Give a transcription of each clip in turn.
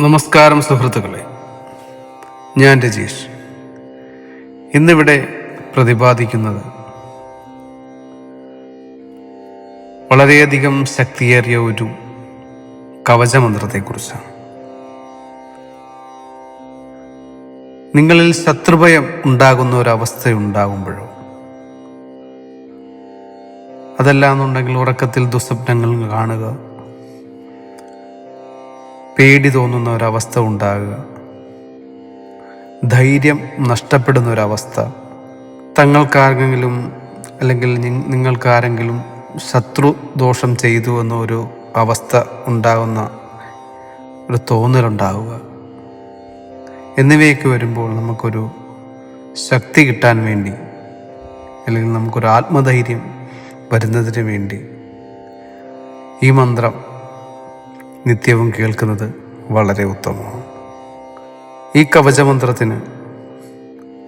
നമസ്കാരം സുഹൃത്തുക്കളെ. ഞാൻ രജീഷ്. ഇന്നിവിടെ പ്രതിപാദിക്കുന്നത് വളരെയധികം ശക്തിയേറിയ ഒരു കവചമന്ത്രത്തെക്കുറിച്ചാണ്. നിങ്ങളിൽ ശത്രുഭയം ഉണ്ടാകുന്ന ഒരവസ്ഥ ഉണ്ടാകുമ്പോഴോ അതല്ല എന്നുണ്ടെങ്കിൽ ഉറക്കത്തിൽ ദുസ്വപ്നങ്ങൾ കാണുക പേടി തോന്നുന്ന ഒരവസ്ഥ ഉണ്ടാകുക. ധൈര്യം നഷ്ടപ്പെടുന്ന ഒരവസ്ഥ. തങ്ങൾക്കാരെങ്കിലും അല്ലെങ്കിൽ നിങ്ങൾക്കാരെങ്കിലും ശത്രു ദോഷം ചെയ്തു എന്നൊരു അവസ്ഥ ഉണ്ടാകുന്ന ഒരു തോന്നലുണ്ടാവുക. എന്നിവയൊക്കെ വരുമ്പോൾ നമുക്കൊരു ശക്തി കിട്ടാൻ വേണ്ടി അല്ലെങ്കിൽ നമുക്കൊരു ആത്മധൈര്യം വരുന്നതിന് വേണ്ടി ഈ മന്ത്രം നിത്യവും കേൾക്കുന്നത് വളരെ ഉത്തമമാണ്. ഈ കവചമന്ത്രത്തിന്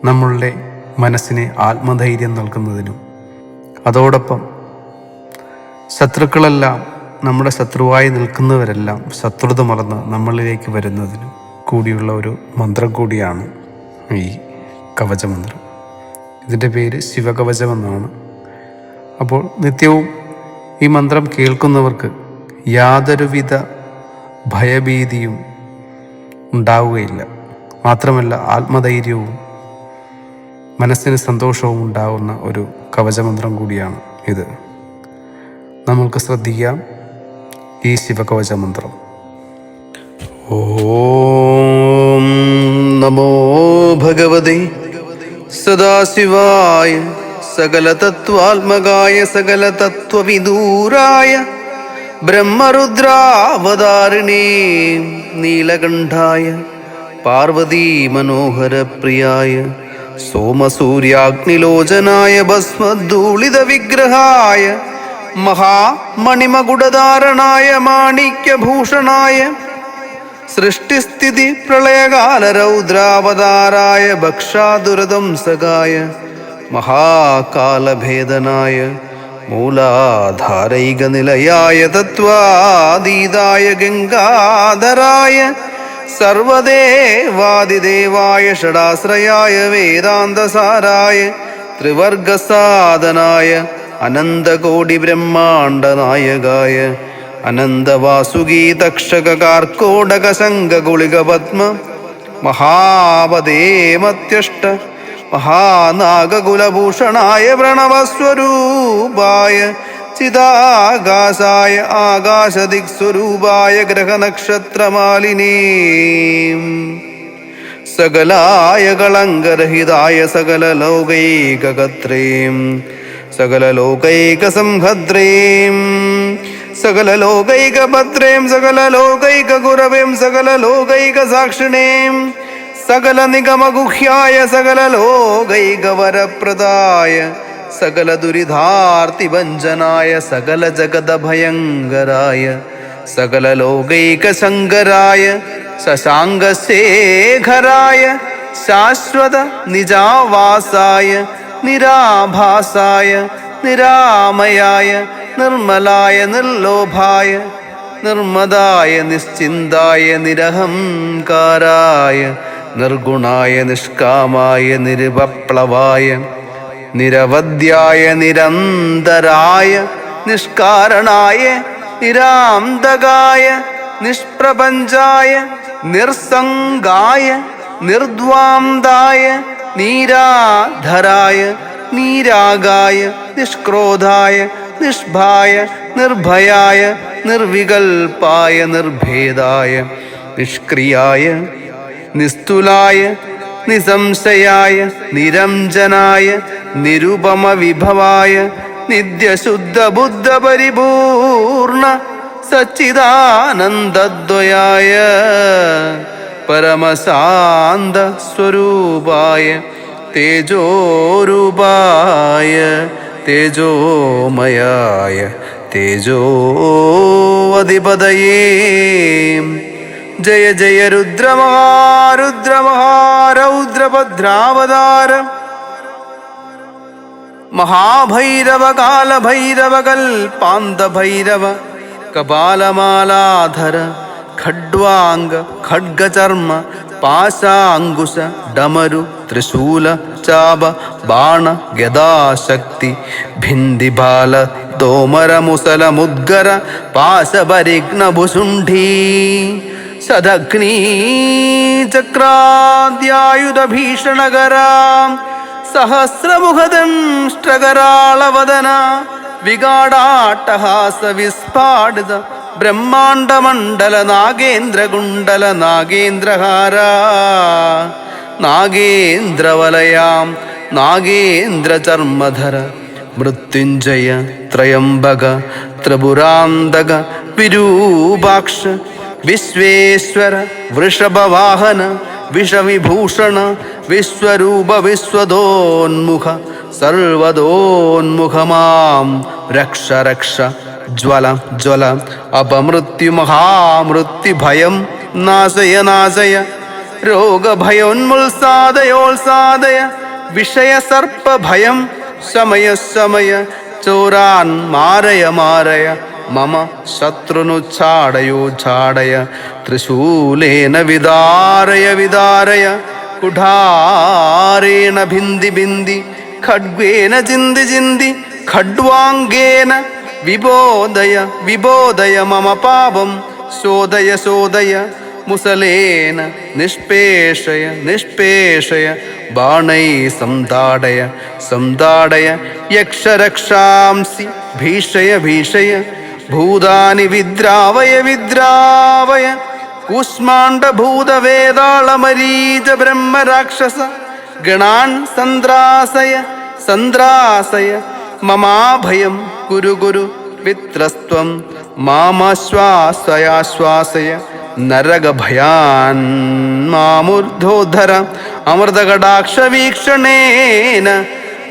നമ്മളുടെ മനസ്സിനെ ആത്മധൈര്യം നൽകുന്നതിനും അതോടൊപ്പം ശത്രുക്കളെല്ലാം നമ്മുടെ ശത്രുവായി നിൽക്കുന്നവരെല്ലാം ശത്രുത മറന്ന് നമ്മളിലേക്ക് വരുന്നതിനും കൂടിയുള്ള ഒരു മന്ത്രം കൂടിയാണ് ഈ കവചമന്ത്രം. ഇതിന്റെ പേര് ശിവകവചമെന്നാണ്. അപ്പോൾ നിത്യവും ഈ മന്ത്രം കേൾക്കുന്നവർക്ക് യാതൊരുവിധ ഭയഭീതിയും ഉണ്ടാവുകയില്ല. മാത്രമല്ല ആത്മധൈര്യവും മനസ്സിന് സന്തോഷവും ഉണ്ടാകുന്ന ഒരു കവചമന്ത്രം കൂടിയാണ് ഇത്. നമ്മൾക്ക് ശ്രദ്ധിക്കാം. ഈ ശിവകവചമന്ത്രം. ഓം നമോ ഭഗവതി സദാശിവായ സകലതത്വാത്മകായ സകലതത്വവിദൂരായ ബ്രഹ്മരുദ്രാവതാരിണേ നീലകണ്ഠായ പാർവതീ മനോഹരപ്രിയായ സോമസൂര്യാഗ്നിലോചനായ ഭസ്മധൂളിത വിഗ്രഹായ മഹാമണിമകുടധാരണായ മാണിക്യഭൂഷണായ സൃഷ്ടിസ്ഥിതി പ്രളയകാല രൗദ്രാവതാരായ ഭക്ഷാദുരദംസകായ മഹാകാലഭേദനായ മൂലാധാരൈക നിലയായ തത്വാതീതായ ഗംഗാധരായ സർവദേവാദിദേവായ ഷടാശ്രയായ വേദാന്തസാരായ ത്രിവർഗസാധനായ അനന്തകോടി ബ്രഹ്മാണ്ടനായകായ അനന്തവാസുകീ തക്ഷക കാർക്കോടക ശംഖ ഗുളിക പത്മ മഹാപദേമത്യഷ്ട മഹാനാഗകുലഭൂഷണായ പ്രണവസ്വരൂപായ ചിതാകാശായ ആകാശദിക്സ്വരൂപായ ഗ്രഹനക്ഷത്രമാലിനീ. സകലായ കളങ്കരഹിതായ സകല ലോകൈകകത്രേം സകല ലോകൈക സംഭദ്രേം സകല ലോകൈക സകല ലോകൈക സകല ലോകൈക സകല നിഗമഗുഹ്യായ സകല ലോകൈകവരപ്രദായ സകല ദുരിതാർത്തിഭഞ്ജനായ സകല ജഗത ഭയങ്കരായ സകല ലോകൈകശങ്കരായ ശശാങ്കശേഖരായ ശാശ്വത നിജാവാസായ നിരാഭാസായ നിരാമയായ നിർമ്മലായ നിർലോഭായ നിർമ്മദായ നിശ്ചിന്തായ നിരഹംകാരായ നിർഗുണായ നിഷ്കാമായ നിരുപപ്ലവായ നിരവധ്യായ നിരന്തരായ നിഷ്കാരണായ നിരാന്തകായ നിഷ്പ്രപഞ്ചായ നിർസംഗായ നിർദ്വാന്തായ നീരാധരായ നീരാഗായ നിഷ്ക്രോധായ നിഷ്ഭായ നിർഭയായ നിർവികൽപ്പായ നിർഭേദായ നിഷ്ക്രിയായ നിസ്തുലായ നിസംശയായ നിരഞ്ജനായ നിരുപമ വിഭവായ നിത്യശുദ്ധ ബുദ്ധ പരിപൂർണ സച്ചിദാനന്ദദ്വയായ പരമശാന്ത സ്വരൂപായ തേജോരൂപായ തേജോമയായ തേജോവധിപതയേ ജയ ജയ രുദ്രമഹാരുദ്രമഹാരൗദ്രഭദ്രാവതാര മഹാഭൈരവ കാലഭൈരവ കൽപാന്തഭൈരവ കപാലമാലാധര ഖഡ്വാംഗ ഖഡ്ഗചർമ്മ പാശാങ്കുശ ഡമരു ത്രിശൂല ചാപ ബാണ ഗദാശക്തി ഭിന്ദിബാല തോമര മുസല മുദ്ഗര പാശപരിഘ്ന ഭുസുണ്ഠീ സദഗ്നീ ചക്രാദ്യായുധ ഭീഷണകരാം സഹസ്രമുഖദംഷ്ടകരാളവദന വികാടാട്ടഹാസ വിസ്ഫാടിത ബ്രഹ്മാണ്ടമണ്ഡല നാഗേന്ദ്രകുണ്ടല നാഗേന്ദ്രഹാര. നാഗേന്ദ്രവലയാം. നാഗേന്ദ്രചർമ്മധര. മൃത്യുഞ്ജയ ത്രയംബക. ത്രിപുരാന്തക. വിരൂപാക്ഷ. विश्वेश्वर वृषभवाहन, विषविभूषण, विश्वरूप विश्वदोन्मुख सर्वदोन्मुख माँ रक्ष रक्ष, ज्वल ज्वल, अपमृत्युमहामृत्युभयं, नाशय नाशय रोगभयोन्मुल्सादयोल्सादय विषयसर्पभयं शमय समय चोरान् मारय मारय मम शत्रुनुच्छाडयोज्झाडय त्रिशूलेन विदारय विदारय। कुढारेण भिन्दि बिन्दि खड्गेन जिन्दि जिन्दि खड्वाङ्गेन विबोधय विबोधय मम पापं शोधय शोधय। मुसलेन निष्पेषय निष्पेषय बाणैः सम्दाडय सम्दाडय यक्षरक्षांसि भीषय भीषय। ഭൂതാനി വിദ്രാവയ വിദ്രാവയ കൂഷ്മാണ്ഡഭൂതവേതാളമരീച ബ്രഹ്മരാക്ഷസ ഗണാൻ സന്ദ്രാസയ സന്ദ്രാസയ മമാഭയം കുരു കുരു വിത്രസ്ത്വം മാമാശ്വാസയാശ്വാസയ നരകഭയാൻ മാമൂർധോധര അമൃതകടാക്ഷവീക്ഷണേന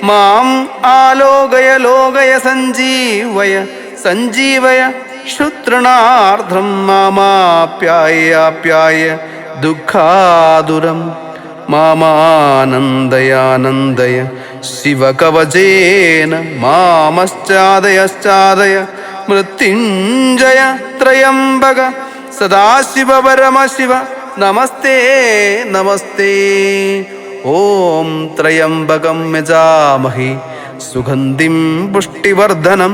മാം ആലോകയ ലോകയ സഞ്ജീവയ സഞ്ജീവയ ശുത്രണാർദ്ധം മാമാപ്യായ ദുഃഖാതുരം മാമാനന്ദയാനന്ദയ ശിവകവചേന മാമശ്ചാദയശ്ചാദയ മൃത്യുഞ്ജയ ത്രയംബക സദാശിവ പരമശിവ നമസ്തേ നമസ്തേ. ഓം ത്രയംബകം യജാമഹി. സുഗന്ധിം പുഷ്ടിവർദ്ധനം.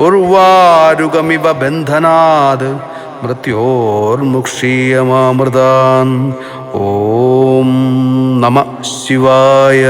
ഉർവാരുകമിവ ബന്ധനാത്. മൃത്യോർമുക്ഷീയമാമൃതാൻ ഓം നമ ശിവായ.